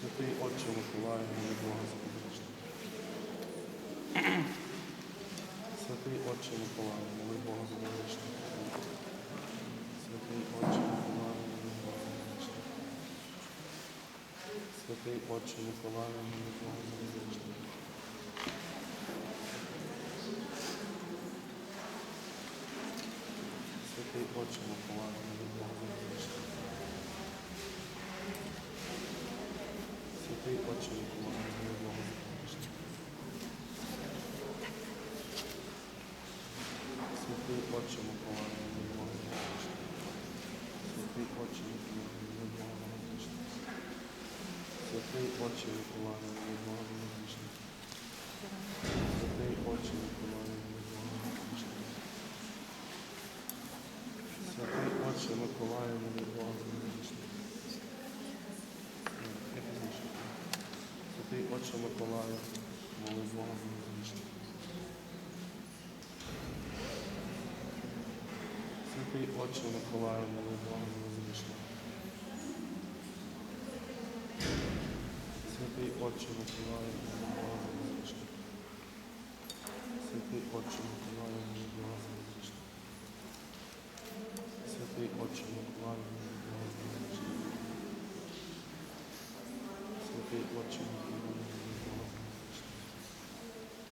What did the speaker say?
Святий Отче Миколаю, за вічне. Святий Отче Миколаю, моли Бога за. Святий Отче Миколаю, моли Бога за. Святий Отче Миколаю, моли Бога за. Святий Отче Миколаю, моли Миколаю, моли Бога за. Святий Отче моли Бога за вічне. Святий Отче моли Бога за вічне. Святий Отче Миколаю, моли Бога за. Святий Отче Миколаю, моли Бога за. Святий Отче Миколаю, моли Бога за Отче Миколаю, моли Бога за вічне. Святий Отче Миколаю, моли Бога за вічне. Святий Отче Миколаю, моли Бога за вічне. Святий Отче Миколаю, моли Бога за вічне. Святий Отче Миколаю, моли Бога за вічне. Святий Отче Миколаю,